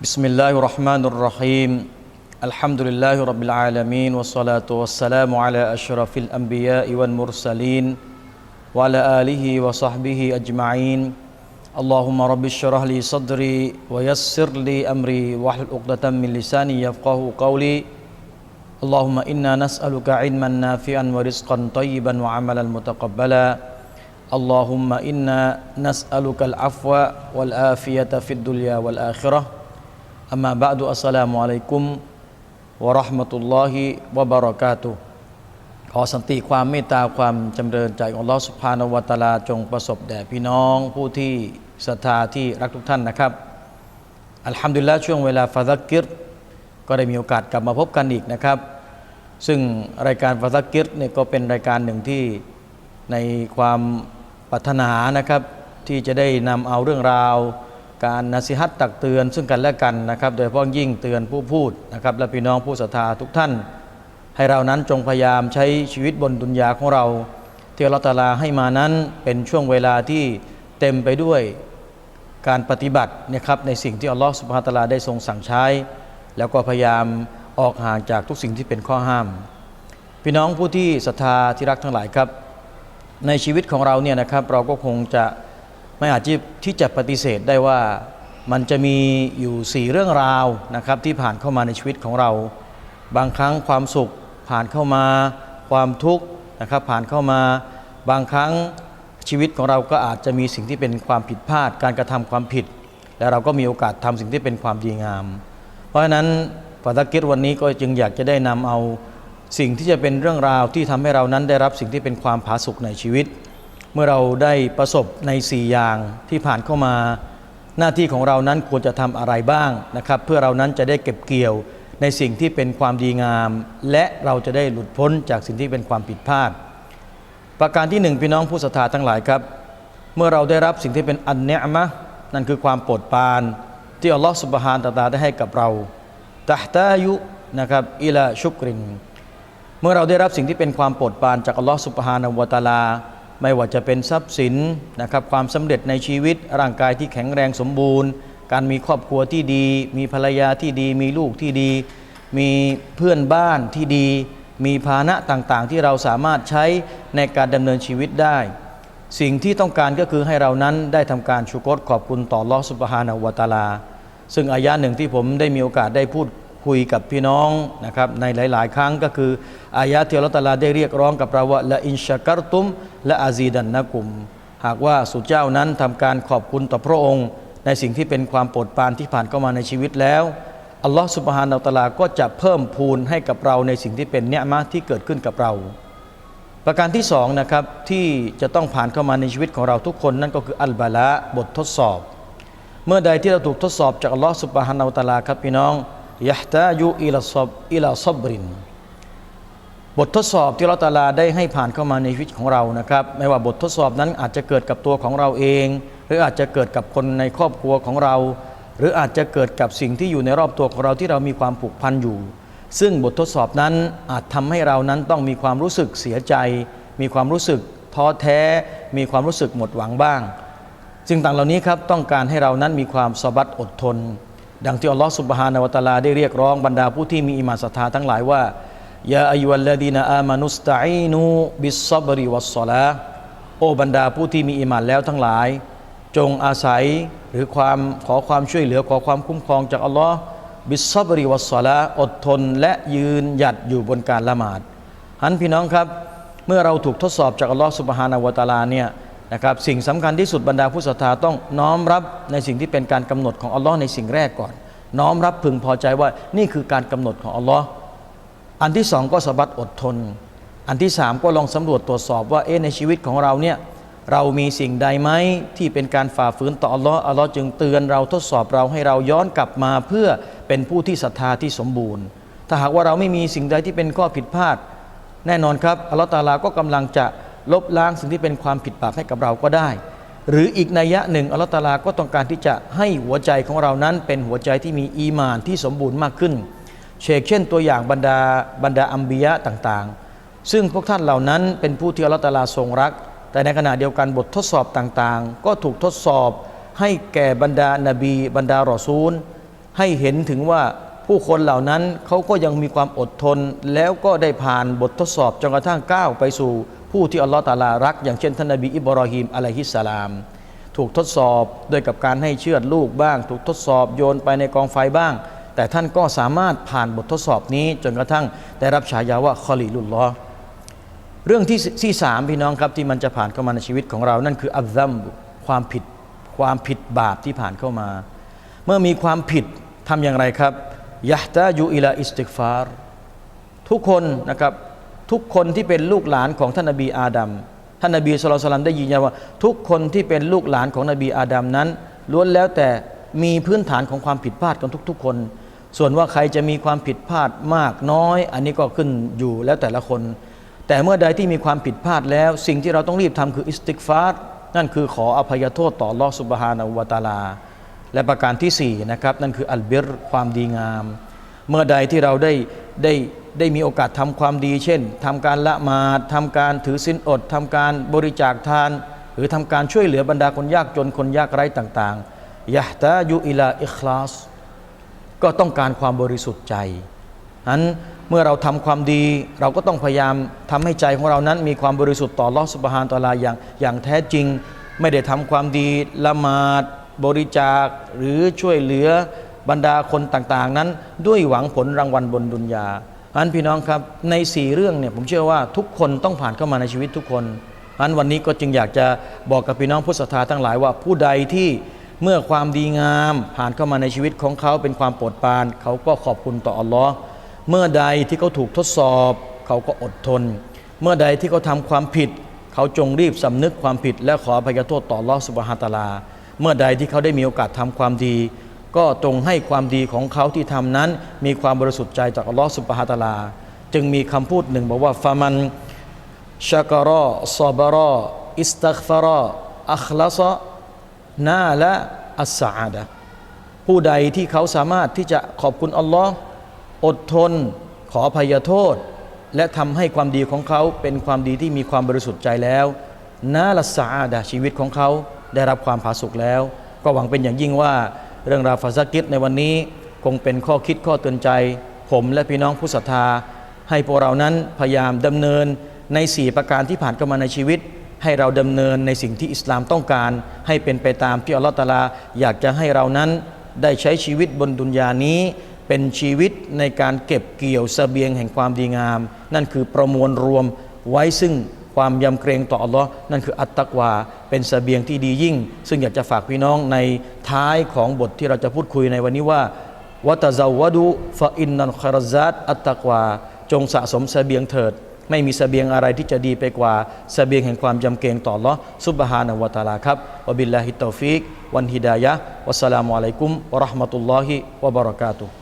بسم الله الرحمن الرحيم الحمد لله رب العالمين والصلاة والسلام على أشرف الأنبياء والمرسلين وعلى آله وصحبه أجمعين اللهم رب اشرح لي صدري ويسر لي أمري واحلل عقدة من لساني يفقه قولي اللهم إنا نسألك علما نافعا ورزقا طيبا وعملا متقبلا اللهم إنا نسألك العفو والآفية في الدنيا والآخرة อัมมาบะดุอัสสลามุอะลัยกุมวะราะห์มะตุลลอฮิวะบะระกาตุขอสันติความเมตตาความจำเริญใจของลอสุภานวัตลาจงประสบแด่พี่น้องผู้ที่ศรัทธาที่รักทุกท่านนะครับอัลฮัมดุลิลละช่วงเวลาฟาซักกิรก็ได้มีโอกาสกลับมาพบกันอีกนะครับ ซึ่งรายการฟาซักกิรเนี่ยก็เป็นรายการหนึ่งที่ในความปรารถนานะครับ ที่จะได้นำเอาเรื่องราว การนสิฮัตตักเตือนซึ่งกันและกันนะครับโดยเฉพาะยิ่งเตือนผู้พูดนะครับและพี่น้องผู้ศรัทธาทุกท่าน ให้เรานั้นจงพยายามใช้ชีวิตบนดุนยาของเรา ที่อัลลอฮฺตาลาให้มานั้นเป็นช่วงเวลาที่เต็มไปด้วยการปฏิบัตินะครับในสิ่งที่อัลลอฮฺสุบฮานตะอาลาได้ทรงสั่งใช้ แล้วก็พยายามออกห่างจากทุกสิ่งที่เป็นข้อห้าม พี่น้องผู้ที่ศรัทธาที่รักทั้งหลายครับ ในชีวิตของเราเนี่ยนะครับเราก็คงจะ ไม่อาจที่ที่จะปฏิเสธได้ว่ามันจะมีอยู่สี่เรื่องราวนะครับที่ผ่านเข้ามาในชีวิตของเรา บางครั้งความสุขผ่านเข้ามาความทุกข์นะครับผ่านเข้ามาบางครั้งชีวิตของเราก็อาจจะมีสิ่งที่เป็นความผิดพลาด การกระทำความผิด และเราก็มีโอกาสทำสิ่งที่เป็นความดีงาม เพราะฉะนั้นปาตกิจวันนี้ก็จึงอยากจะได้นำเอาสิ่งที่จะเป็นเรื่องราวที่ทำให้เรานั้นได้รับสิ่งที่เป็นความผาสุกในชีวิต เมื่อเราได้ประสบในสี่อย่างที่ผ่านเข้ามา หน้าที่ของเรานั้นควรจะทำอะไรบ้างนะครับ เพื่อเรานั้นจะได้เก็บเกี่ยวในสิ่งที่เป็นความดีงาม และเราจะได้หลุดพ้นจากสิ่งที่เป็นความผิดพลาด ประการที่หนึ่งพี่น้องผู้ศรัทธาทั้งหลายครับ เมื่อเราได้รับสิ่งที่เป็นอันเนมะนั่นคือความโปรดปราน ที่อัลลอฮฺสุบฮานตะตาได้ให้กับเราตะตายุนะครับอิลาชุกริน เมื่อเราได้รับสิ่งที่เป็นความโปรดปรานจากอัลลอฮฺสุบฮานาวตะลา ไม่ว่าจะเป็นทรัพย์สินนะครับความสำเร็จในชีวิต ร่างกายที่แข็งแรงสมบูรณ์ การมีครอบครัวที่ดี มีภรรยาที่ดี มีลูกที่ดี มีเพื่อนบ้านที่ดี มีภาณะต่างๆ ที่เราสามารถใช้ในการดำเนินชีวิตได้ สิ่งที่ต้องการก็คือให้เรานั้นได้ทำการชุกรขอบคุณต่อลอสุบฮานาวตาลา ซึ่งอายะหนึ่งที่ผมได้มีโอกาสได้พูด คุยกับพี่น้องนะครับในหลาย ๆ ครั้งก็คืออายะที่อัลอตาลาได้เรียกร้องกับเราว่าละอินชากรตุมและอาซีดันนะกุม หากว่าสุเจ้านั้นทำการขอบคุณต่อพระองค์ ในสิ่งที่เป็นความโปรดปรานที่ผ่านเข้ามาในชีวิตแล้วอัลลอฮฺสุบฮานาอัลตะลาก็จะเพิ่มพูนให้กับเราในสิ่งที่เป็นเนื้มะที่เกิดขึ้นกับเรา ประการที่สองนะครับที่จะต้องผ่านเข้ามาในชีวิตของเราทุกคนนั่นก็คืออัลบาละบททดสอบ เมื่อใดที่เราถูกทดสอบจากอัลลอฮฺสุบฮานาอัลตะลาครับพี่น้อง ยะตายุอิลาซอบอิลาซอบริน บททดสอบที่เราตาลาได้ให้ผ่านเข้ามาในชีวิตของเรานะครับ ไม่ว่าบททดสอบนั้นอาจจะเกิดกับตัวของเราเอง หรืออาจจะเกิดกับคนในครอบครัวของเรา หรืออาจจะเกิดกับสิ่งที่อยู่ในรอบตัวของเราที่เรามีความผูกพันอยู่ ซึ่งบททดสอบนั้นอาจทำให้เรานั้นต้องมีความรู้สึกเสียใจ มีความรู้สึกท้อแท้ มีความรู้สึกหมดหวังบ้างสิ่งต่างเหล่านี้ครับต้องการให้เรานั้นมีความสบัดอดทน ดังที่อัลลอฮฺสุบฮานาวะตะลาได้เรียกร้องบรรดาผู้ที่มีอิมานศรัทธาทั้งหลายว่ายาอายุลลดีนอามานุสตะอีนูบิสซับริวัสซลาโอบรรดาผู้ที่มีอิมานแล้วทั้งหลาย จงอาศัยหรือความขอความช่วยเหลือขอความคุ้มครองจากอัลลอฮ์บิสซับริวัสซลาอดทนและยืนหยัดอยู่บนการละหมาดหันพี่น้องครับ เมื่อเราถูกทดสอบจากอัลลอฮ์สุบฮานาวะตะลาเนี่ย นะครับสิ่งสำคัญที่สุดบรรดาผู้ศรัทธาต้องน้อมรับในสิ่งที่เป็นการกำหนดของอัลลอฮ์ในสิ่งแรกก่อน น้อมรับพึงพอใจว่านี่คือการกำหนดของอัลลอฮ์อันที่สองก็สบัดอดทน อันที่สามก็ลองสำรวจตรวจสอบว่าเอ๊ะในชีวิตของเราเนี่ยเรามีสิ่งใดไหมที่เป็นการฝ่าฝืนต่ออัลลอฮ์อัลลอฮ์จึงเตือนเราทดสอบเราให้เราย้อนกลับมาเพื่อเป็นผู้ที่ศรัทธาที่สมบูรณ์ ถ้าหากว่าเราไม่มีสิ่งใดที่เป็นข้อผิดพลาด แน่นอนครับอัลลอฮ์ตาลาก็กำลังจะ ลบล้างสิ่งที่เป็นความผิดบาปให้กับเราก็ได้ หรืออีกนัยยะหนึ่งอัลลอฮฺตาลาก็ต้องการที่จะให้หัวใจของเรานั้น เป็นหัวใจที่มีอีมานที่สมบูรณ์มากขึ้น เชกเช่นตัวอย่างบรรดาบรรดาอัมบียะต่างๆ ซึ่งพวกท่านเหล่านั้นเป็นผู้ที่อัลลอฮฺตาลาทรงรัก แต่ในขณะเดียวกันบททดสอบต่างๆ ก็ถูกทดสอบให้แก่บรรดานาบี บรรดารอซูล ให้เห็นถึงว่าผู้คนเหล่านั้นเขาก็ยังมีความอดทน แล้วก็ได้ผ่านบททดสอบจนกระทั่งก้าวไปสู่ ผู้ที่อัลลอฮฺตาลารัก อย่างเช่นท่านนบีอิบรอฮีมอะลัยฮิสสลาม ถูกทดสอบด้วยกับการให้เชือดลูกบ้าง ถูกทดสอบโยนไปในกองไฟบ้าง แต่ท่านก็สามารถผ่านบททดสอบนี้ จนกระทั่งได้รับฉายาว่าคอลีลุลลอฮ์เรื่องที่สที่สามพี่น้องครับที่มันจะผ่านเข้ามาในชีวิตของเรานั่นคืออัลซัมความผิดความผิดบาปที่ผ่านเข้ามา เมื่อมีความผิดทำอย่างไรครับยะตายูอิลาอิสติกฟารทุกคนนะครับ ทุกคนที่เป็นลูกหลานของท่านนบีอาดัมท่านนบีสุลต่านได้ยืนยันว่า ทุกคนที่เป็นลูกหลานของนบีอาดัมนั้นล้วนแล้วแต่มีพื้นฐานของความผิดพลาดกันทุก ๆ คน ส่วนว่าใครจะมีความผิดพลาดมากน้อย อันนี้ก็ขึ้นอยู่แล้วแต่ละคน แต่เมื่อใดที่มีความผิดพลาดแล้ว สิ่งที่เราต้องรีบทำคืออิสติกฟาร์นั่นคือขออภัยโทษต่อลอสุบฮานาอูวาตาลา และประการที่สี่นะครับนั่นคืออัลเบรความดีงาม เมื่อใดที่เราได้ได้ ได้มีโอกาสทำความดี เช่นทำการละหมาดทำการถือศีลอดทำการบริจาคทาน หรือทำการช่วยเหลือบรรดาคนยากจนคนยากไร้ต่างๆยะตายุอิลาอิคลาสก็ต้องการความบริสุทธิ์ใจนั้นเมื่อเราทำความดีเราก็ต้องพยายามทำให้ใจของเรานั้น มีความบริสุทธิ์ต่อลอสุบฮานตอลาอย่างอย่างแท้จริง ไม่ได้ทำความดีละหมาด บริจาคหรือช่วยเหลือบรรดาคนต่างๆ นั้น ด้วยหวังผลรางวัลบนดุนยา อันพี่น้องครับในสี่เรื่องเนี่ยผมเชื่อว่าทุกคนต้องผ่านเข้ามาในชีวิตทุกคนอันวันนี้ก็จึงอยากจะบอกกับพี่น้องผู้ศรัทธาทั้งหลายว่าผู้ใดที่เมื่อความดีงามผ่านเข้ามาในชีวิตของเขาเป็นความโปรดปราน เขาก็ขอบคุณต่ออัลลอฮ์เมื่อใดที่เขาถูกทดสอบ เขาก็อดทน เมื่อใดที่เขาทำความผิด เขาจงรีบสำนึกความผิด และขออภัยโทษต่ออัลลอฮ์สุบฮานะตาลา เมื่อใดที่เขาได้มีโอกาสทำความดี ก็จงให้ความดีของเขาที่ทำนั้น มีความบริสุทธิ์ใจจากอัลลอฮ์สุบฮานะตาลา จึงมีคำพูดหนึ่งบอกว่าฟามันชากรอซอบรออิสตักฟารออัคลาซนาละอัสสาดะผู้ใดที่เขาสามารถที่จะขอบคุณอัลลอฮ์อดทน ขออภัยโทษ และทำให้ความดีของเขาเป็นความดีที่มีความบริสุทธิ์ใจแล้วนาละสาดะชีวิตของเขาได้รับความผาสุกแล้ว ก็หวังเป็นอย่างยิ่งว่า เรื่องราวฟาซากิดในวันนี้คงเป็นข้อคิดข้อเตือนใจ ผมและพี่น้องผู้ศรัทธา ให้พวกเรานั้นพยายามดำเนินใน 4 ประการที่ผ่านเข้ามาในชีวิต ให้เราดำเนินในสิ่งที่อิสลามต้องการ ให้เป็นไปตามที่อัลลอฮฺตาลา อยากจะให้เรานั้นได้ใช้ชีวิตบนดุนยานี้ เป็นชีวิตในการเก็บเกี่ยวเสบียงแห่งความดีงาม นั่นคือประมวลรวมไว้ซึ่ง ความยำเกรงต่ออัลลอฮ์นั่นคืออัตตักวา เป็นเสบียงที่ดียิ่ง ซึ่งอยากจะฝากพี่น้องในท้ายของบทที่เราจะพูดคุยในวันนี้ว่าวะตะซาวดุฟะอินนัลคารซัตอัตตักวา จงสะสมเสบียงเถิด ไม่มีเสบียงอะไรที่จะดีไปกว่าเสบียงแห่งความยำเกรงต่ออัลลอฮ์ซุบฮานะวะตาลาครับวะบิลลาฮิตตอฟิกวันฮิดายะวัสสลามุอะลัยกุมวะราะห์มะตุลลอฮิวะบะเราะกาตุฮ์